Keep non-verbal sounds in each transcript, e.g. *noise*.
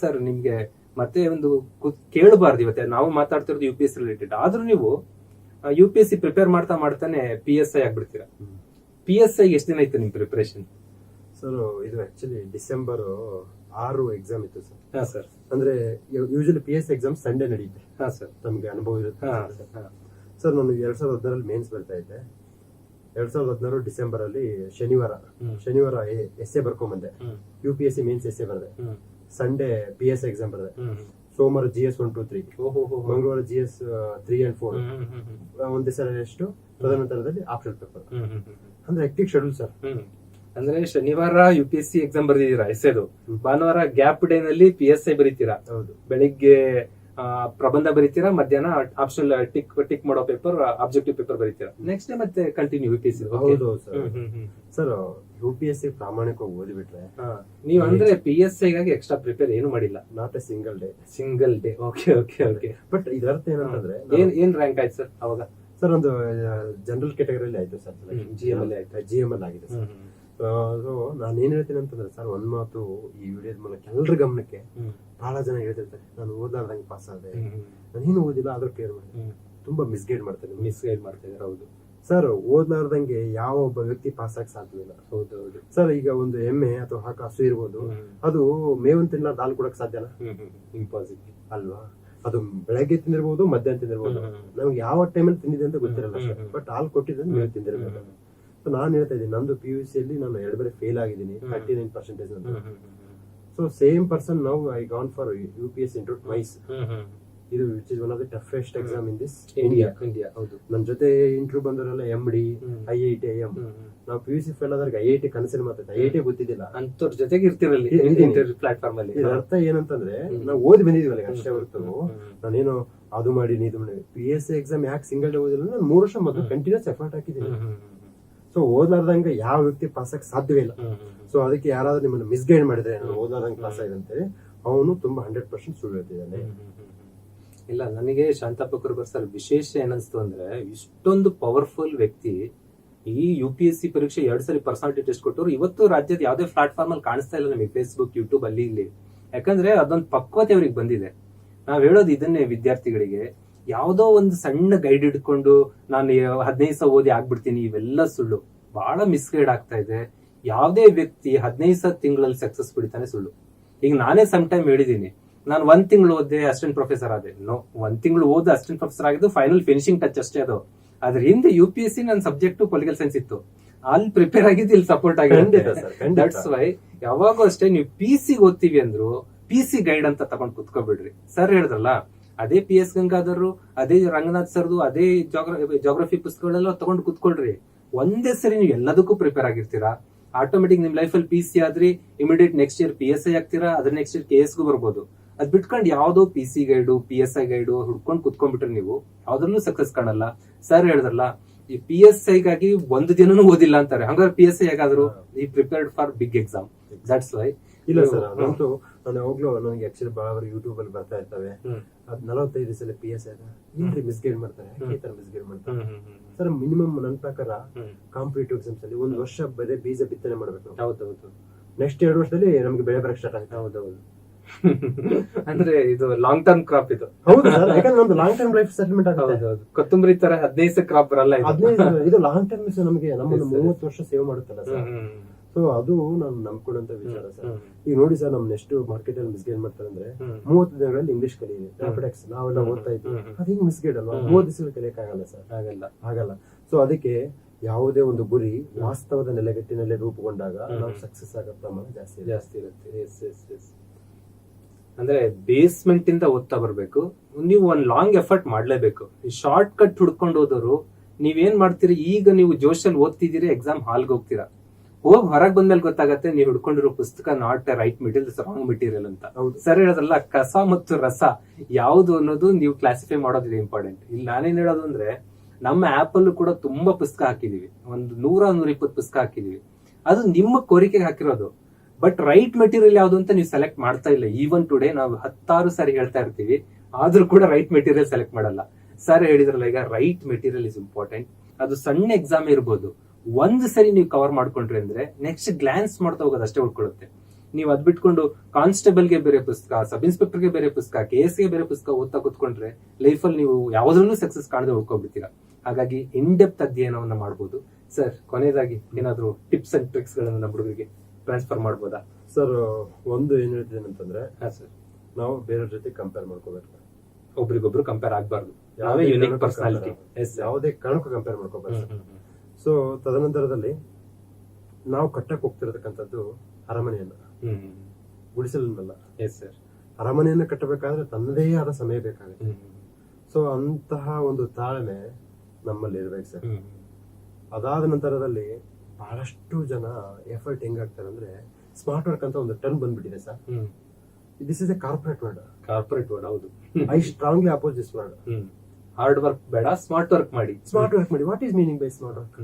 Sir ನಿಮ್ಗೆ ಮತ್ತೆ ಒಂದು ಕೇಳಬಾರ್ದು ಇವತ್ತೆ. ನಾವು ಮಾತಾಡ್ತಿರೋದು ಯು ಪಿ ಎಸ್ ರಿಲೇಟೆಡ್ ಆದ್ರೂ ನೀವು U P S C prepare ಮಾಡ್ತಾ ಮಾಡ್ತಾನೆ ಪಿ ಎಸ್ ಐ ಆಗ್ಬಿಡ್ತೀರಾ. ಪಿ ಎಸ್ ಐ ಎಷ್ಟು ದಿನ ಇತ್ತು ನಿಮ್ ಪ್ರಿಪರೇಷನ್ ಸರ್ ಇದು ಆಕ್ಚುಲಿ ಡಿಸೆಂಬರ್ ಆರು ಎಕ್ಸಾಮ್ ಇತ್ತು ಸರ್ ಹಾ ಸರ್ ಅಂದ್ರೆ usually P S exam Sunday ನಡೆಯುತ್ತೆ ಹಾ ಸರ್ ನಮ್ಗೆ ಅನುಭವ ಇರುತ್ತೆ. ಹಾ ಹಾ. ಸರ್ ನಾನು ಎರಡ್ ಸಾವಿರದ ಹದಿನಾರಲ್ಲಿ ಮೇನ್ಸ್ ಬರ್ತಾ ಇದ್ದೆ. ಎರಡ್ ಸಾವಿರದ ಹದಿನಾರು ಡಿಸೆಂಬರ್ ಅಲ್ಲಿ ಶನಿವಾರ ಶನಿವಾರ essay ಬರ್ಕೊಂಬಂದೆ. U P S C mains essay ಬರ್ದೆ. ಸಂಡೇ ಪಿ ಎಸ್ ಎಕ್ಸಾಮ್ ಬರ್ತದೆ. ಸೋಮವಾರ G S one two three. ಮಂಗಳವಾರ G S three and four. ಒಂದೇ ಸಲ ಎಷ್ಟು? ತದನಂತರದಲ್ಲಿ ಆಪ್ಷನ್ ಪೇಪರ್. ಅಂದ್ರೆ ಆಕ್ಟಿವ್ ಶೆಡ್ಯೂಲ್ ಸರ್ ಅಂದ್ರೆ ಶನಿವಾರ U P S C exam ಬರ್ದಿದ್ದೀರಾ ಎಸೆದು ಹ್ಮ್. ಭಾನುವಾರ ಗ್ಯಾಪ್ ಡೇ ನಲ್ಲಿ ಪಿ ಎಸ್ ಐ ಬರೀತೀರಾ? ಹೌದು. ಬೆಳಿಗ್ಗೆ ಪ್ರಬಂಧ ಬರೀತೀರಾ? ಮಧ್ಯಾಹ್ನ ಆಪ್ಷನಲ್ ಟಿಕ್ ಟಿಕ್ ಮಾಡೋ ಪೇಪರ್ ಆಬ್ಜೆಕ್ಟಿವ್ ಪೇಪರ್ ಬರೀತೀರಾ? ನೆಕ್ಸ್ಟ್ ಡೇ ಮತ್ತೆ ಕಂಟಿನ್ಯೂ ಯು ಪಿ ಎಸ್ ಹೌದು sir. U P S C ಪ್ರಾಮಾಣಿಕವಾಗಿ ಓದಿಬಿಟ್ರೆ ನೀವು ಅಂದ್ರೆ ಪಿ ಎಸ್ಗಾಗಿ ಎಕ್ಸ್ಟ್ರಾ ಪ್ರಿಪೇರ್ ಏನು ಮಾಡಿಲ್ಲ? Not a single day. Single day okay okay okay but ಇದರ್ಥ ಏನಂತಂದ್ರೆ ಏನ್ ಏನ್ ರ್ಯಾಂಕ್ ಆಯ್ತು ಸರ್ ಅವಾಗ? ಸರ್ ಒಂದು ಜನರಲ್ ಕ್ಯಾಟಗರಿಯಲ್ಲಿ ಆಯ್ತು ಸರ್ ಜಿ ಎಂ ಅಲ್ಲಿ ಆಯ್ತು. ಜಿ ಎಂ ಎಲ್ ಆಗಿದೆ ಸರ್. ಸೊ ನಾನು ಏನ್ ಹೇಳ್ತೀನಿ ಅಂತಂದ್ರೆ ಸರ್ ಒಂದ್ ಮಾತು ಈ ವಿಡಿಯೋದ ಮೂಲಕ ಎಲ್ಲರ ಗಮನಕ್ಕೆ ಬಹಳ ಜನ ಹೇಳ್ತಿರ್ತಾರೆ. ನಾನು ಓದಾಡ್ದಂಗೆ ಪಾಸ್ ಆದೆ. ನಾನು ಏನು ಓದಿಲ್ಲ ಆದ್ರೂ ಕೇರ್ ಮಾಡಿ ತುಂಬಾ ಮಿಸ್ಗೈಡ್ ಮಾಡ್ತಾರೆ ಮಿಸ್ಗೈಡ್ ಮಾಡ್ತಾ ಇದ್ದಾರೆ ಹೌದು. ಸರ್ ಓದ್ಲಾರ್ದಂಗೆ ಯಾವ ಒಬ್ಬ ವ್ಯಕ್ತಿ ಪಾಸ್ ಆಗಿ ಸಾಧ್ಯವಿಲ್ಲ ಹೌದು ಹೌದು. ಸರ್ ಈಗ ಒಂದು ಎಮ್ಮೆ ಅಥವಾ ಹಾಕ ಹಸು ಇರ್ಬೋದು. ಅದು ಮೇವನ್ ತಿನ್ನ ಹಾಲು ಕೊಡಕ್ ಸಾಧ್ಯನಾ ಇಂಪಾಸಿಬಲ್ ಅಲ್ವಾ? ಅದು ಬೆಳಗ್ಗೆ ತಿಂದಿರ್ಬೋದು ಮಧ್ಯಾಹ್ನ ತಿಂದಿರ್ಬೋದು. ನಮ್ಗೆ ಯಾವ ಟೈಮಲ್ಲಿ ತಿಂದಿದೆ ಅಂತ ಗೊತ್ತಿರಲ್ಲ ಸರ್ ಬಟ್ ಹಾಲು ಕೊಟ್ಟಿದ್ರೆ ಮೇವು ತಿಂದಿರ್ಬೇಕು. ಸೊ ನಾನು ಹೇಳ್ತಾ ಇದ್ದೀನಿ ನಂದು ಪಿ ಯು ಸಿ ಅಲ್ಲಿ ನಾನು ಎರಡು ಬೇರೆ ಫೇಲ್ ಆಗಿದ್ದೀನಿ. ಥರ್ಟಿ ನೈನ್ ಪರ್ಸೆಂಟೇಜ್ ಅಂತ ಸೊ ಸೇಮ್ ಪರ್ಸನ್ ನಾವು I gone for U P S into mains ಇದು which is one of the toughest exam in this India India ಹೌದು. ನನ್ನ ಜೊತೆ ಇಂಟ್ರೂ ಬಂದವರೆಲ್ಲ M D. I I T I M ನಾವು P U C fail ಆದಾಗ I I T ಕನಸಿನ ಮಾತಾಡ್ತಾ ಐ ಐ ಟಿ ಗೊತ್ತಿದ್ದಿಲ್ಲ. ಅಂತವ್ರ ಜೊತೆಗೆ ಇರ್ತಿರಲ್ಲಿ. ಪ್ಲಾಟ್ಫಾರ್ಮ್ ಅಲ್ಲಿ. ಇದರ ಅರ್ಥ ಏನಂತಂದ್ರೆ. ನಾವು ಓದಿ ಬಂದಿದೀವಲ್ಲ ಅಷ್ಟೇ ಹೊರತು. ನಾನೇನು ಅದು ಮಾಡಿ ಇದು ಮಾಡಿ ಪಿ ಎಸ್ ಸಿ ಎಕ್ಸಾಮ್ ಯಾಕೆ ಸಿಂಗಲ್ ಡೇ ಓದಿಲ್ಲ ನಾನು ಮೂರು ವರ್ಷ ಮೊದಲು ಕಂಟಿನ್ಯೂಸ್ ಎಫರ್ಟ್ ಹಾಕಿದ್ದೀನಿ. ಸೊ ಓದ್ಲಾರ್ದಂಗೆ ಯಾವ ವ್ಯಕ್ತಿ ಪಾಸ್ ಆಗಕ್ಕೆ ಸಾಧ್ಯವೇ ಇಲ್ಲ. ಸೊ ಅದಕ್ಕೆ ಯಾರಾದ್ರೂ ನಿಮ್ಮನ್ನು ಮಿಸ್ಗೈಡ್ ಮಾಡಿದ್ರೆ ನಾನು. ಓದ್ಲಾರ್ದಂಗೆ ಪಾಸ್ ಆಗಿದೆ ಅಂತೇಳಿ ಅವನು ತುಂಬಾ ಹಂಡ್ರೆಡ್ ಪರ್ಸೆಂಟ್ ಸುಳ್ಳು ಹೇಳ್ತಿದ್ದಾನೆ. ಇಲ್ಲ ನನಗೆ ಶಾಂತಪ್ಪ ಕುರುಬರ್ ಸರ್ ವಿಶೇಷ ಏನಿಸ್ತು ಅಂದ್ರೆ ಇಷ್ಟೊಂದು ಪವರ್ಫುಲ್ ವ್ಯಕ್ತಿ ಈ ಯು ಪಿ ಎಸ್ ಸಿ ಪರೀಕ್ಷೆ ಎರಡ್ ಸರಿ ಪರ್ಸನಾಲಿಟಿ ಟೆಸ್ಟ್ ಕೊಟ್ಟರು ಇವತ್ತು ರಾಜ್ಯದ ಯಾವುದೇ ಪ್ಲಾಟ್ಫಾರ್ಮ್ ಅಲ್ಲಿ ಕಾಣಿಸ್ತಾ ಇಲ್ಲ ನಮಗೆ ಫೇಸ್ಬುಕ್ ಯೂಟ್ಯೂಬ್ ಅಲ್ಲಿ ಇಲ್ಲಿ. ಯಾಕಂದ್ರೆ ಅದೊಂದು ಪಕ್ವತೆ ಅವ್ರಿಗೆ ಬಂದಿದೆ. ನಾವ್ ಹೇಳೋದು ಇದನ್ನೇ ವಿದ್ಯಾರ್ಥಿಗಳಿಗೆ. ಯಾವುದೋ ಒಂದು ಸಣ್ಣ ಗೈಡ್ ಹಿಡ್ಕೊಂಡು ನಾನು ಹದಿನೈದು ಸಾವಿರ ಓದಿ ಆಗ್ಬಿಡ್ತೀನಿ ಇವೆಲ್ಲ ಸುಳ್ಳು. ಬಹಳ ಮಿಸ್ಗೈಡ್ ಆಗ್ತಾ ಇದೆ. ಯಾವುದೇ ವ್ಯಕ್ತಿ ಹದಿನೈದು ಸಾವಿರ ತಿಂಗಳಲ್ಲಿ ಸಕ್ಸಸ್ ಬಿಡ್ತಾನೆ ಸುಳ್ಳು. ಈಗ ನಾನೇ ಸಮ್ ಟೈಮ್ ಹೇಳಿದೀನಿ. ನಾನು ಒಂದ್ ತಿಂಗಳು ಓದಿದೆ ಅಸಿಸ್ಟೆಂಟ್ ಪ್ರೊಫೆಸರ್ ಆದೆ. ನೋ ಒಂದ್ ತಿಂಗಳು ಓದಿ ಅಸಿಸ್ಟೆಂಟ್ ಪ್ರೊಫೆಸರ್ ಆಗಿದ್ದು ಫೈನಲ್ ಫಿನಿಶಿಂಗ್ ಟಚ್ ಅಷ್ಟೇ ಅದು. ಅದ್ರ ಹಿಂದೆ ಯು ಪಿ ಎಸ್ ಸಿ ನನ್ನ ಸಬ್ಜೆಕ್ಟ್ ಪೊಲಿಟಿಕಲ್ ಸೈನ್ಸ್ ಇತ್ತು. ಅಲ್ಲಿ ಪ್ರಿಪೇರ್ ಆಗಿದ್ದು ಇಲ್ಲಿ ಸಪೋರ್ಟ್ ಆಗಿ ಆಗಿದೆ ದಟ್ಸ್ ವೈ ಯಾವಾಗೂ ಅಷ್ಟೇ ನೀವು ಪಿ ಸಿ ಓದ್ತೀವಿ ಅಂದ್ರು ಪಿ ಸಿ ಗೈಡ್ ಅಂತ ತಗೊಂಡ್ ಕುತ್ಕೋಬಿಡ್ರಿ. ಸರ್ ಹೇಳಿದ್ರಲ್ಲ ಅದೇ ಪಿ ಎಸ್ ಗಂಗಾಧರ್ ಅದೇ ರಂಗನಾಥ್ ಸರ್ದು ಅದೇ ಜಾಗ್ರಫಿ ಪುಸ್ತಕಗಳೆಲ್ಲ ತಗೊಂಡು ಕುತ್ಕೊಳ್ರಿ. ಒಂದೇ ಸರಿ ನೀವು ಎಲ್ಲದಕ್ಕೂ ಪ್ರಿಪೇರ್ ಆಗಿರ್ತೀರಾ. ಆಟೋಮೆಟಿಕ್ ನಿಮ್ ಲೈಫ್ ಅಲ್ಲಿ ಪಿ ಸಿ ಆದ್ರಿ immediate next year P S I ಆಗ್ತೀರಾ ಅದ್ರ ನೆಕ್ಸ್ಟ್ ಇಯರ್ ಕೆ ಎಸ್ಗೂ ಬರ್ಬೋದು. ಅದ್ ಬಿಟ್ಕೊಂಡು ಯಾವ್ದೋ P C guide P S I guide ಹುಡ್ಕೊಂಡು ಕುತ್ಕೊಂಡ್ಬಿಟ್ರೆ ನೀವು ಯಾವ್ದ್ರಲ್ಲೂ ಸಕ್ಸಸ್ ಕಾಣಲ್ಲ. ಸರ್ ಹೇಳಿದ್ರಲ್ಲ ಈ ಪಿ ಎಸ್ ಐಗಾಗಿ ಒಂದು ದಿನನೂ ಓದಿಲ್ಲ ಅಂತಾರೆ. ಹಂಗಾದ್ರೆ ಪಿ ಎಸ್ ಐ ಹೇಗಾದ್ರು ಈ prepared for big exam that's why ಇಲ್ಲ ಸರ್ ನಾನು ಯಾವಾಗ್ಲೂ ನನಗೆ ಆಕ್ಚುಲಿ ಬಹಳ ಯೂಟ್ಯೂಬ್ ಅಲ್ಲಿ ಬರ್ತಾ ಇರ್ತವೆ. ಅದ್ ನಲವತ್ತೈದು ಸಲ ಪಿ ಎಸ್ ಐದ ಏನ್ರಿ ಮಿಸ್ಗೈಡ್ ಮಾಡ್ತಾರೆ. ಈ ತರ ಮಿಸ್ಗೈಡ್ ಮಾಡ್ತಾರೆ? ಸರ್ ಮಿನಿಮಮ್ ನನ್ನ ಪ್ರಕಾರ ಕಾಂಪಿಟೇಟಿವ್ ಎಕ್ಸಾಮ್ಸ್ ಅಲ್ಲಿ ಒಂದು ವರ್ಷ ಬರೀ ಬೀಜ ಬಿತ್ತನೆ ಮಾಡ್ಬೇಕು ಹೌದೌದು ನೆಕ್ಸ್ಟ್ ಎರಡು ವರ್ಷದಲ್ಲಿ ನಮ್ಗೆ ಬೆಳೆ ಬರಕ್ ಸ್ಟಾರ್ಟ್ ಆಗುತ್ತೆ. ಹೌದೌದು *laughs* ಅಂದ್ರೆ ಇದು ಲಾಂಗ್ ಟರ್ಮ್ ಕ್ರಾಪ್ ಇದು. ಹೌದು ಸರ್ ಯಾಕಂದ್ರೆ ನಮ್ದು ಲಾಂಗ್ ಟರ್ಮ್ ಲೈಫ್ ಸೆಟಲ್ಮೆಂಟ್ ಆಗುತ್ತೆ. ಕೊತ್ತಂಬರಿ ತರ ಹದಿನೈದು ಕ್ರಾಪ್ ಬರಲ್ಲ ಇದು. ಲಾಂಗ್ ಟರ್ಮ್ ನಮಗೆ ನಮ್ಮನ್ನು Yes, ಮೂವತ್ತು ವರ್ಷ ಸೇವ್ ಮಾಡುತ್ತಲ್ಲ ಸರ್ ಸೊ ಅದು ನಾನು ನಂಬ್ಕೊಂಡಂತ ವಿಚಾರ ಸರ್. ಈಗ ನೋಡಿ ಸರ್ ನಮ್ ನೆಕ್ಸ್ಟ್ ಮಾರ್ಕೆಟ್ ಅಲ್ಲಿ ಮಿಸ್ಗೈಡ್ ಮಾಡ್ತಾರೆ ಅಂದ್ರೆ. ಮೂವತ್ತು ದಿನಗಳಲ್ಲಿ ಇಂಗ್ಲಿಷ್ ಕಲೀರಿ ರ್ಯಾಪಿಡೆಕ್ಸ್ ನಾವೆಲ್ಲ ಓದ್ತಾ ಇದ್ವಿ. ಅದು ಹಿಂಗ್ ಮಿಸ್ಗೈಡ್ ಅಲ್ವಾ. ಮೂವತ್ತು ದಿವಸ ಕಲಿಯಕ್ಕಾಗಲ್ಲ ಸರ್. ಆಗಲ್ಲ ಆಗಲ್ಲ ಸೊ ಅದಕ್ಕೆ ಯಾವುದೇ ಒಂದು ಗುರಿ ವಾಸ್ತವದ ನೆಲೆಗಟ್ಟಿನಲ್ಲಿ ರೂಪುಗೊಂಡಾಗ. ನಾವು ಸಕ್ಸಸ್ ಆಗೋ ಪ್ರಮಾಣ ಜಾಸ್ತಿ ಜಾಸ್ತಿ ಇರುತ್ತೆ. ಎಸ್ ಎಸ್ ಎಸ್ ಅಂದ್ರೆ ಬೇಸ್ಮೆಂಟ್ ಇಂದ ಓದ್ತಾ ಬರ್ಬೇಕು. ನೀವು ಒಂದ್ ಲಾಂಗ್ ಎಫರ್ಟ್ ಮಾಡ್ಲೇಬೇಕು. ಈ ಶಾರ್ಟ್ ಕಟ್ ಹುಡ್ಕೊಂಡು ಹೋದವರು ನೀವೇನ್ ಮಾಡ್ತೀರಿ? ಈಗ ನೀವು ಜೋಶಲ್ಲಿ ಓದ್ತಿದ್ದೀರಿ ಎಕ್ಸಾಮ್ ಹಾಲ್ಗೆ ಹೋಗ್ತೀರಾ. ಹೋಗ್ ಹೊರಗ್ ಬಂದ್ಮೇಲೆ ಗೊತ್ತಾಗತ್ತೆ ನೀವು ಹಿಡ್ಕೊಂಡಿರೋ ಪುಸ್ತಕ not right material wrong material ಅಂತ. ಹೌದು. ಸರ್ ಹೇಳೋದಲ್ಲ ಕಸ ಮತ್ತು ರಸ ಯಾವುದು ಅನ್ನೋದು ನೀವು ಕ್ಲಾಸಿಫೈ ಮಾಡೋದಿದೆ ಇಂಪಾರ್ಟೆಂಟ್ ಇಲ್ಲಿ ನಾನೇನ್ ಹೇಳೋದು ಅಂದ್ರೆ ನಮ್ಮ ಆಪ್ ಅಲ್ಲೂ ಕೂಡ ತುಂಬಾ ಪುಸ್ತಕ ಹಾಕಿದೀವಿ. ಒಂದು ನೂರ ನೂರ ಇಪ್ಪತ್ತು ಪುಸ್ತಕ ಹಾಕಿದೀವಿ. ಅದು ನಿಮ್ಮ ಕೋರಿಕೆಗೆ ಹಾಕಿರೋದು. ಬಟ್ ರೈಟ್ ಮೆಟೀರಿಯಲ್ ಯಾವುದು ಅಂತ ನೀವು ಸೆಲೆಕ್ಟ್ ಮಾಡ್ತಾ ಇಲ್ಲ. ಈವನ್ ಟುಡೇ ನಾವು ಹತ್ತಾರು ಸಾರಿ ಹೇಳ್ತಾ ಇರ್ತೀವಿ. ಆದ್ರೂ ಕೂಡ ರೈಟ್ ಮೆಟೀರಿಯಲ್ ಸೆಲೆಕ್ಟ್ ಮಾಡಲ್ಲ. ಸರ್ ಹೇಳಿದ್ರಲ್ಲ ಈಗ ರೈಟ್ ಮೆಟೀರಿಯಲ್ ಇಸ್ ಇಂಪಾರ್ಟೆಂಟ್ ಅದು ಸಣ್ಣ ಎಕ್ಸಾಮ್ ಇರ್ಬೋದು. ಒಂದ್ ಸರಿ ನೀವು ಕವರ್ ಮಾಡ್ಕೊಂಡ್ರಿ ಅಂದ್ರೆ ನೆಕ್ಸ್ಟ್ ಗ್ಲಾನ್ಸ್ ಮಾಡ್ತಾ ಹೋಗೋದು ಅಷ್ಟೇ ಉಳ್ಕೊಳ್ಳುತ್ತೆ. ನೀವು ಅದ್ ಬಿಟ್ಕೊಂಡು ಕಾನ್ಸ್ಟೇಬಲ್ಗೆ ಬೇರೆ ಪುಸ್ತಕ ಸಬ್ ಇನ್ಸ್ಪೆಕ್ಟರ್ಗೆ ಬೇರೆ ಪುಸ್ತಕ ಕೆ ಎಸ್ಗೆ ಬೇರೆ ಪುಸ್ತಕ ಓದ್ತಾ ಕೂತ್ಕೊಂಡ್ರೆ ಅಲ್ಲಿ ನೀವು ಯಾವ್ದ್ರಲ್ಲೂ ಸಕ್ಸಸ್ ಕಾಣದೆ ಉಳ್ಕೊಬಿಡ್ತೀರಾ ಹಾಗಾಗಿ ಇನ್ ಡೆಪ್ತ್ ಅಧ್ಯಯನವನ್ನ ಮಾಡಬಹುದು ಸರ್ ಕೊನೆಯದಾಗಿ ಏನಾದ್ರು ಟಿಪ್ಸ್ ಅಂಡ್ ಟ್ರಿಕ್ಸ್ ಗಳನ್ನ ನಮ್ಮ ಹುಡುಗರಿಗೆ ಟ್ರಾನ್ಸ್ಫರ್ ಮಾಡಬಹುದಾ ಸರ್ ಒಂದು ಏನ್ ಹೇಳ್ತೀನಿ ಅಂತಂದ್ರೆ ಸರ್ ನಾವು ಬೇರೆಯವ್ರ ಜೊತೆ ಕಂಪೇರ್ ಮಾಡ್ಕೋಬೇಕು. ಒಬ್ರಿಗೊಬ್ರು ಕಂಪೇರ್ ಆಗ್ಬಾರ್ದು. ಯಾವುದೇ ಯಾವುದೇ ಕಾರಣಕ್ಕೂ ಕಂಪೇರ್ ಮಾಡ್ಕೋಬಾರ್ದು. ಸೊ ತದನಂತರದಲ್ಲಿ ನಾವು ಕಟ್ಟಕ್ಕೆ ಹೋಗ್ತಿರತಕ್ಕಂಥದ್ದು ಅರಮನೆಯನ್ನ. ಗುಡಿಸಲನ್ನಲ್ಲ ಎಸ್ ಸರ್ ಅರಮನೆಯನ್ನ ಕಟ್ಟಬೇಕಾದ್ರೆ ತನ್ನದೇ ಆದ ಸಮಯ ಬೇಕಾಗುತ್ತೆ. ಸೊ ಅಂತಹ ಒಂದು ತಾಳ್ಮೆ ನಮ್ಮಲ್ಲಿ ಇರ್ಬೇಕು ಸರ್ ಅದಾದ ನಂತರದಲ್ಲಿ ಬಹಳಷ್ಟು ಜನ ಎಫರ್ಟ್ ಹೆಂಗಾಗ್ತಾರೆ ಅಂದ್ರೆ ಸ್ಮಾರ್ಟ್ ವರ್ಕ್ ಅಂತ ಒಂದು ಟರ್ನ್ ಬಂದ್ಬಿಟ್ಟಿದೆ sir this is a corporate word corporate word ಹೌದು. I strongly oppose this word hard work ಬೇಡ ಸ್ಮಾರ್ಟ್ ವರ್ಕ್ ಮಾಡಿ. ಸ್ಮಾರ್ಟ್ ವರ್ಕ್ ಮಾಡಿ. What is meaning by smart work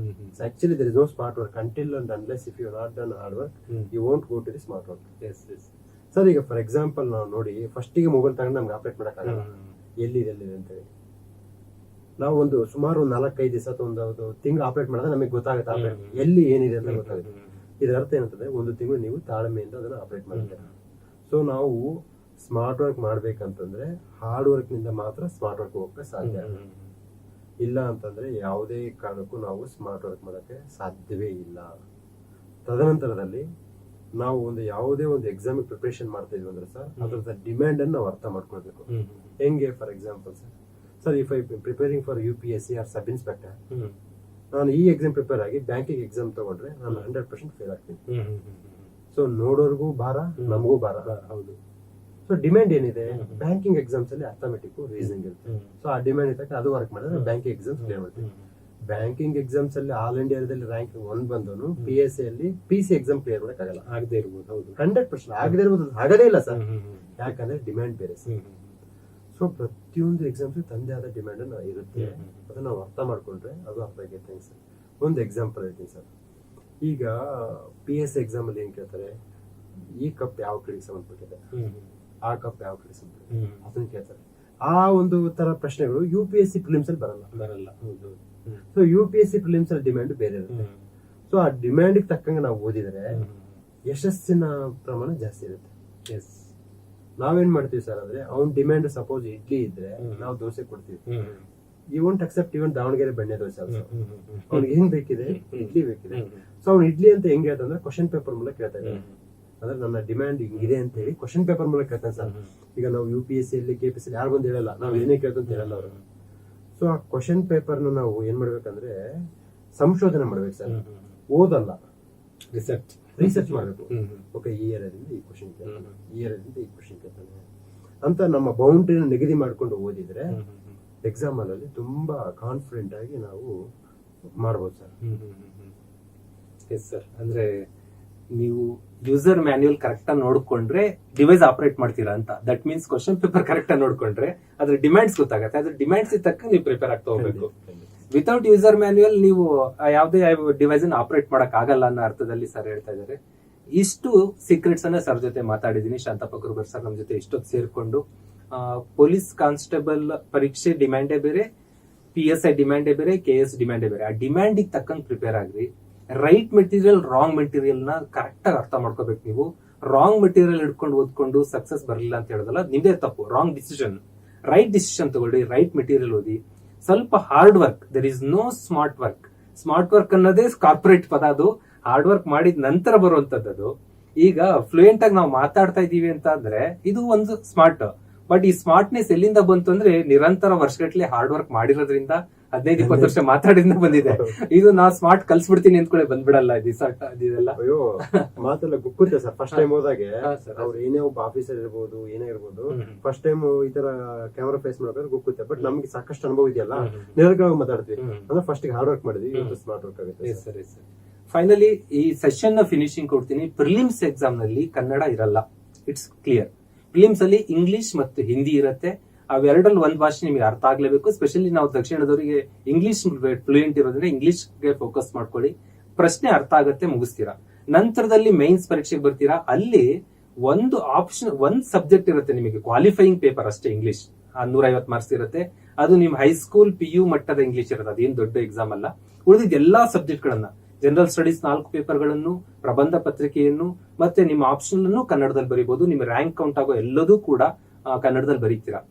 actually there is no smart work until and unless if you not done hard work you won't go to the smart work yes yes sir ಈಗ for example ನಾವು ನೋಡಿ ಫಸ್ಟಿಗೆ mobile ತಗೊಂಡು ನಮ್ಗೆ operate ಮಾಡೋಕ್ಕಾಗಲ್ಲ. ಎಲ್ಲಿದೆ ಎಲ್ಲಿದೆ ಅಂತೇಳಿ ನಾವು ಒಂದು ಸುಮಾರು ಒಂದು ನಾಲ್ಕೈದು ದಿವಸ ಅಥವಾ ಒಂದು ತಿಂಗಳು ಆಪರೇಟ್ ಮಾಡಿದ್ರೆ ನಮಗೆ ಗೊತ್ತಾಗುತ್ತೆ ಆಪರೇಟ್. ಎಲ್ಲಿ ಏನಿದೆ ಅಂತ ಗೊತ್ತಾಗುತ್ತೆ. ಇದರ ಅರ್ಥ ಏನಂತಂದ್ರೆ ಒಂದು ತಿಂಗಳು ನೀವು ತಾಳ್ಮೆಯಿಂದ ಅದನ್ನ ಆಪರೇಟ್ ಮಾಡ್ತೀರಾ. ಸೊ ನಾವು ಸ್ಮಾರ್ಟ್ ವರ್ಕ್ ಮಾಡ್ಬೇಕಂತಂದ್ರೆ ಹಾರ್ಡ್ ವರ್ಕ್ನಿಂದ ಮಾತ್ರ ಸ್ಮಾರ್ಟ್ ವರ್ಕ್ ಹೋಗಕ್ಕೆ ಸಾಧ್ಯ. ಇಲ್ಲ ಅಂತಂದ್ರೆ ಯಾವುದೇ ಕಾರಣಕ್ಕೂ ನಾವು ಸ್ಮಾರ್ಟ್ ವರ್ಕ್ ಮಾಡೋಕ್ಕೆ ಸಾಧ್ಯವೇ ಇಲ್ಲ. ತದನಂತರದಲ್ಲಿ ನಾವು ಒಂದು ಯಾವುದೇ ಒಂದು ಎಕ್ಸಾಮ್ ಪ್ರಿಪರೇಷನ್ ಮಾಡ್ತಾ ಇದೀವಿ ಅಂದ್ರೆ ಸರ್ ಅದರದ ಡಿಮ್ಯಾಂಡ್ ಅನ್ನು ನಾವು ಅರ್ಥ ಮಾಡ್ಕೊಳ್ಬೇಕು. ಹೆಂಗೆ for example sir sir if I preparing for U P S C or sub inspector ನಾನು ಈ ಎಕ್ಸಾಮ್ ಪ್ರಿಪೇರ್ ಆಗಿ ಬ್ಯಾಂಕಿಂಗ್ ಎಕ್ಸಾಮ್ ತಗೊಂಡ್ರೆ ನಾನು ಹಂಡ್ರೆಡ್ ಪರ್ಸೆಂಟ್ ಫೇಲ್ ಆಗ್ತೀನಿ. ಸೊ ನೋಡೋರ್ಗೂ ಭಾರ ನಮಗೂ ಭಾರ ಹೌದು. ಸೊ ಡಿಮ್ಯಾಂಡ್ ಏನಿದೆ? ಬ್ಯಾಂಕಿಂಗ್ ಎಕ್ಸಾಮ್ಸ್ ಅಲ್ಲಿ ಅಥಮೆಟಿಕ್ ರೀಸನಿಂಗ್ ಇರುತ್ತೆ. ಸೊ ಆ ಡಿಮ್ಯಾಂಡ್ ಇದ್ದಾಗ ಅದು ವರ್ಕ್ ಮಾಡಿದ್ರೆ ಬ್ಯಾಂಕಿಂಗ್ ಎಕ್ಸಾಮ್ಸ್ ಕ್ಲಿಯರ್ ಮಾಡ್ತೀವಿ. ಬ್ಯಾಂಕಿಂಗ್ ಎಕ್ಸಾಮ್ಸ್ ಅಲ್ಲಿ ಆಲ್ ಇಂಡಿಯಾದಲ್ಲಿ ರ್ಯಾಂಕ್ ಒಂದ್ ಬಂದವನು ಪಿ ಎಸ್ ಅಲ್ಲಿ ಪಿ ಸಿ ಎಕ್ಸಾಮ್ ಕ್ಲಿಯರ್ ಮಾಡಕ್ಕಾಗಲ್ಲ. ಆಗದೆ ಇರ್ಬೋದು ಹೌದು. ಹಂಡ್ರೆಡ್ ಪರ್ಸೆಂಟ್ ಆಗದೆ ಇರ್ಬೋದು ಆಗದೇ ಇಲ್ಲ ಸರ್. ಯಾಕಂದ್ರೆ ಡಿಮ್ಯಾಂಡ್ ಬೇರೆ ಸರ್. ಸೊ ಪ್ರತಿಯೊಂದು ಎಕ್ಸಾಮ್ಸ್ ತಂದೆ ಆದ ಡಿಮ್ಯಾಂಡ್ ಇರುತ್ತೆ. ಅದನ್ನ ನಾವು ಅರ್ಥ ಮಾಡ್ಕೊಂಡ್ರೆ ಅದು ಅರ್ಥ ಆಗೈತೆ ಸರ್. ಒಂದು ಎಕ್ಸಾಂಪಲ್ ಹೇಳ್ತೀನಿ ಸರ್. ಈಗ ಪಿ ಎಸ್ ಎಕ್ಸಾಮ್ ಅಲ್ಲಿ ಏನ್ ಕೇಳ್ತಾರೆ? ಈ ಕಪ್ ಯಾವ ಕಡೆಗೆ ಸಂಬಂಧಪಟ್ಟಿದೆ? ಆ ಕಪ್ ಯಾವ ಕಡೆ ಅದನ್ನ ಕೇಳ್ತಾರೆ. ಆ ಒಂದು ತರ ಪ್ರಶ್ನೆಗಳು U P S C prelims ಅಲ್ಲಿ ಬರಲ್ಲ. ಬರಲ್ಲ. So U P S C prelims ಅಲ್ಲಿ ಡಿಮ್ಯಾಂಡ್ ಬೇರೆ ಇರುತ್ತೆ. ಸೊ ಆ ಡಿಮ್ಯಾಂಡ್ ತಕ್ಕಂಗೆ ನಾವು ಓದಿದ್ರೆ ಯಶಸ್ಸಿನ ಪ್ರಮಾಣ ಜಾಸ್ತಿ ಇರುತ್ತೆ. ಎಸ್ ನಾವೇನ್ ಮಾಡ್ತೀವಿ ಸರ್ ಅಂದ್ರೆ ಅವ್ನ್ ಡಿಮ್ಯಾಂಡ್ ಸಪೋಸ್ ಇಡ್ಲಿ ಇದ್ರೆ. ನಾವು ದೋಸೆ ಕೊಡ್ತೀವಿ. ಈ ವೋಂಟ್ ಅಕ್ಸೆಪ್ಟ್ ಇವನ್ ದಾವಣಗೆರೆ ಬೆಣ್ಣೆ ದೋಸೆ. ಅವ್ನಿಗೆ ಏನ್ ಬೇಕಿದೆ? ಇಡ್ಲಿ ಬೇಕಿದೆ. ಸೊ ಅವ್ನು ಇಡ್ಲಿ ಅಂತ ಹೆಂಗ್ ಹೇಳ್ತಂದ್ರೆ ಕ್ವಶನ್ ಪೇಪರ್ ಮೂಲಕ ಕೇಳ್ತಾ ಇದ್ದಾನೆ ಅಂದ್ರೆ ನನ್ನ ಡಿಮ್ಯಾಂಡ್ ಇದೆ ಅಂತ ಹೇಳಿ ಕ್ವಶನ್ ಪೇಪರ್ ಮೂಲಕ ಕೇಳ್ತಾನೆ ಸರ್. ಈಗ ನಾವು ಯು ಪಿ ಎಸ್ ಸಿ ಅಲ್ಲಿ ಕೆ ಪಿ ಎಸ್ ಯಾರು ಬಂದು ಹೇಳಲ್ಲ. ನಾವು ಏನೇ ಕೇಳ್ತಂತ ಹೇಳಲ್ಲ ಅವರು. ಸೊ ಆ ಕ್ವಶನ್ ಪೇಪರ್ ನಾವು ಏನ್ ಮಾಡ್ಬೇಕಂದ್ರೆ ಸಂಶೋಧನೆ ಮಾಡ್ಬೇಕು ಸರ್. ಓದಲ್ಲ. ರಿಸರ್ಚ್ ರಿಸರ್ಚ್ ಮಾಡಬೇಕು. ಓಕೆ ಈ ಏರಿಯಾದಿಂದ ಈ ಕ್ವಶನ್ ಕೇಳ್ತಾನೆ. ಇಯರ್ ಏರಿಯಾದಿಂದ ಈ ಕ್ವಶನ್ ಕೇಳ್ತಾನೆ. ಅಂತ ನಮ್ಮ ಬೌಂಡ್ರಿನ ನಿಗದಿ ಮಾಡ್ಕೊಂಡು ಓದಿದ್ರೆ ಎಕ್ಸಾಮ್ ಅಲ್ಲಿ ತುಂಬಾ ಕಾನ್ಫಿಡೆಂಟ್ ಆಗಿ ನಾವು ಮಾಡ್ಬೋದು ಸರ್. ಎಸ್ ಸರ್ ಅಂದ್ರೆ ನೀವು ಯೂಸರ್ ಮ್ಯಾನ್ಯಲ್ ಕರೆಕ್ಟ್ ಆಗಿ ನೋಡ್ಕೊಂಡ್ರೆ ಡಿವೈಸ್ ಆಪರೇಟ್ ಮಾಡ್ತೀರಾ ಅಂತ. That means question paper correct ಆಗಿ ನೋಡ್ಕೊಂಡ್ರೆ ಅದ್ರ ಡಿಮ್ಯಾಂಡ್ಸ್ ಗೊತ್ತಾಗತ್ತೆ. ಅದ್ರ ಡಿಮ್ಯಾಂಡ್ಸ್ ತಕ್ಕ ನೀವು ಪ್ರಿಪೇರ್ ಆಗ್ತಾ ಹೋಗ್ಬೇಕು ವಿತೌಟ್ ಯೂಸರ್ ಮ್ಯಾನ್ಯುಯಲ್ ನೀವು ಯಾವುದೇ ಡಿವೈಸ್ ಅನ್ನು ಆಪರೇಟ್ ಮಾಡಕ್ ಆಗಲ್ಲ ಅನ್ನೋ ಅರ್ಥದಲ್ಲಿ ಸರ್ ಹೇಳ್ತಾ ಇದ್ದಾರೆ. ಇಷ್ಟು ಸೀಕ್ರೆಟ್ಸ್ ಅನ್ನ ಸರ್ ಜೊತೆ ಮಾತಾಡಿದೀನಿ. ಶಾಂತಪ್ಪ ಗುರುಬರ್ ಸರ್ ನಮ್ ಜೊತೆ ಇಷ್ಟೊತ್ತು ಸೇರ್ಕೊಂಡು. ಪೊಲೀಸ್ ಕಾನ್ಸ್ಟೇಬಲ್ ಪರೀಕ್ಷೆ ಡಿಮ್ಯಾಂಡೇ ಬೇರೆ ಪಿ ಎಸ್ ಐ ಡಿಮ್ಯಾಂಡೇ ಬೇರೆ ಕೆ ಎಸ್ ಡಿಮ್ಯಾಂಡೇ ಬೇರೆ. ಆ ಡಿಮ್ಯಾಂಡಿಗೆ ತಕ್ಕಂಗೆ ಪ್ರಿಪೇರ್ ಆಗ್ರಿ. ರೈಟ್ ಮೆಟೀರಿಯಲ್ ರಾಂಗ್ ಮೆಟೀರಿಯಲ್ನ ಕರೆಕ್ಟಾಗಿ ಅರ್ಥ ಮಾಡ್ಕೋಬೇಕು ನೀವು. ರಾಂಗ್ ಮೆಟೀರಿಯಲ್ ಹಿಡ್ಕೊಂಡು ಓದ್ಕೊಂಡು ಸಕ್ಸಸ್ ಬರಲಿಲ್ಲ ಅಂತ ಹೇಳೋದಲ್ಲ ನಿಮ್ದೇ ತಪ್ಪು ರಾಂಗ್ ಡಿಸಿಷನ್ ರೈಟ್ ಡಿಸಿಷನ್ ತಗೊಳ್ಳಿ ರೈಟ್ ಮೆಟೀರಿಯಲ್ ಓದಿ. ಸ್ವಲ್ಪ hard work there is no smart work smart work ಅನ್ನೋದೇ ಕಾರ್ಪೊರೇಟ್ ಪದ ಅದು. ಹಾರ್ಡ್ ವರ್ಕ್ ಮಾಡಿದ ನಂತರ ಬರುವಂತದ್ದು ಈಗ ಫ್ಲೂಯೆಂಟ್ ಆಗಿ ನಾವು ಮಾತಾಡ್ತಾ ಇದೀವಿ ಅಂತ ಅಂದ್ರೆ ಇದು ಒಂದು ಸ್ಮಾರ್ಟ್ ಬಟ್ ಈ ಸ್ಮಾರ್ಟ್ನೆಸ್ ಎಲ್ಲಿಂದ ಬಂತು ಅಂದ್ರೆ ನಿರಂತರ ವರ್ಷಗಟ್ಟಲೆ ಹಾರ್ಡ್ ವರ್ಕ್ ಮಾಡಿರೋದ್ರಿಂದ. ಹದಿನೈದು ಇಪ್ಪತ್ತು ವರ್ಷ ಮಾತಾಡಿದ್ನ ಬಂದಿದೆ. ಇದು ನಾ ಸ್ಮಾರ್ಟ್ ಕಲ್ಸ್ಬಿಡ್ತೀನಿ ಅಂದ್ಕೊಳ್ಳಿ ಬಂದ್ಬಿಡಲ್ಲ ದಿಸ ಇದೆಲ್ಲ. ಅಯ್ಯೋ ಮಾತೆಲ್ಲ ಗುಕ್ಕುತ್ತೆ ಸರ್. ಫಸ್ಟ್ ಟೈಮ್ ಹೋದಾಗೆ. ಅವ್ರು ಏನೇ ಒಬ್ಬ ಆಫೀಸರ್ ಇರ್ಬೋದು ಏನೇ ಇರ್ಬೋದು ಫಸ್ಟ್ ಟೈಮ್ ಈ ತರ ಕ್ಯಾಮರಾ ಫೇಸ್ ಮಾಡೋದ್ರೆ ಗುಕ್ಕುತ್ತೆ. ಬಟ್ ನಮ್ಗೆ ಸಾಕಷ್ಟು ಅನುಭವ ಇದೆಯಲ್ಲ. ನೇರವಾಗಿ ಮಾತಾಡ್ತೀವಿ. ಅಂದ್ರೆ ಫಸ್ಟ್ ಹಾರ್ಡ್ ವರ್ಕ್ ಮಾಡಿದ್ವಿ. ಇವತ್ತು ಸ್ಮಾರ್ಟ್ ವರ್ಕ್ ಆಗುತ್ತೆ ಸರಿ. ಸರ್ ಫೈನಲಿ ಈ ಸೆಷನ್ನ ಫಿನಿಶಿಂಗ್ ಕೊಡ್ತೀನಿ. ಪ್ರಿಲಿಮ್ಸ್ ಎಕ್ಸಾಮ್ನಲ್ಲಿ ಕನ್ನಡ ಇರಲ್ಲ. ಇಟ್ಸ್ ಕ್ಲಿಯರ್ ಪ್ರಿಲಿಮ್ಸ್ ಅಲ್ಲಿ ಇಂಗ್ಲಿಷ್ ಮತ್ತು ಹಿಂದಿ ಇರುತ್ತೆ. ಅವೆರಡರಲ್ಲಿ ಒಂದ್ ಭಾಷೆ ನಿಮಗೆ ಅರ್ಥ ಆಗ್ಲೇಬೇಕು. ಸ್ಪೆಷಲಿ ನಾವು ದಕ್ಷಿಣದವರಿಗೆ ಇಂಗ್ಲಿಷ್ ಫ್ಲೂಯೆಂಟ್ ಇರೋದ್ರಿಂದ ಇಂಗ್ಲಿಷ್ಗೆ ಫೋಕಸ್ ಮಾಡ್ಕೊಳ್ಳಿ. ಪ್ರಶ್ನೆ ಅರ್ಥ ಆಗತ್ತೆ, ಮುಗಿಸ್ತೀರಾ. ನಂತರದಲ್ಲಿ ಮೈನ್ಸ್ ಪರೀಕ್ಷೆಗೆ ಬರ್ತೀರಾ. ಅಲ್ಲಿ ಒಂದು ಆಪ್ಷನ್ ಒಂದ್ ಸಬ್ಜೆಕ್ಟ್ ಇರುತ್ತೆ ನಿಮಗೆ. ಕ್ವಾಲಿಫೈಯಿಂಗ್ ಪೇಪರ್ ಅಷ್ಟೇ ಇಂಗ್ಲಿಷ್ ನೂರ ಐವತ್ ಮಾರ್ಕ್ಸ್ ಇರುತ್ತೆ. ಅದು ನಿಮ್ ಹೈಸ್ಕೂಲ್ ಪಿ ಯು ಮಟ್ಟದ ಇಂಗ್ಲಿಷ್ ಇರುತ್ತೆ. ಅದೇನು ದೊಡ್ಡ ಎಕ್ಸಾಮ್ ಅಲ್ಲ. ಉಳಿದಿದ್ದ ಎಲ್ಲಾ ಸಬ್ಜೆಕ್ಟ್ ಗಳನ್ನ ಜನರಲ್ ಸ್ಟಡೀಸ್ ನಾಲ್ಕು ಪೇಪರ್ಗಳನ್ನು ಪ್ರಬಂಧ ಪತ್ರಿಕೆಯನ್ನು, ಮತ್ತೆ ನಿಮ್ಮ ಆಪ್ಷನ್ ಅನ್ನು ಕನ್ನಡದಲ್ಲಿ ಬರೀಬಹುದು ನಿಮ್ಮ ರ್ಯಾಂಕ್ ಕೌಂಟ್ ಆಗೋ ಎಲ್ಲದೂ ಕೂಡ ಕನ್ನಡದಲ್ಲಿ ಬರೀತೀರಾ?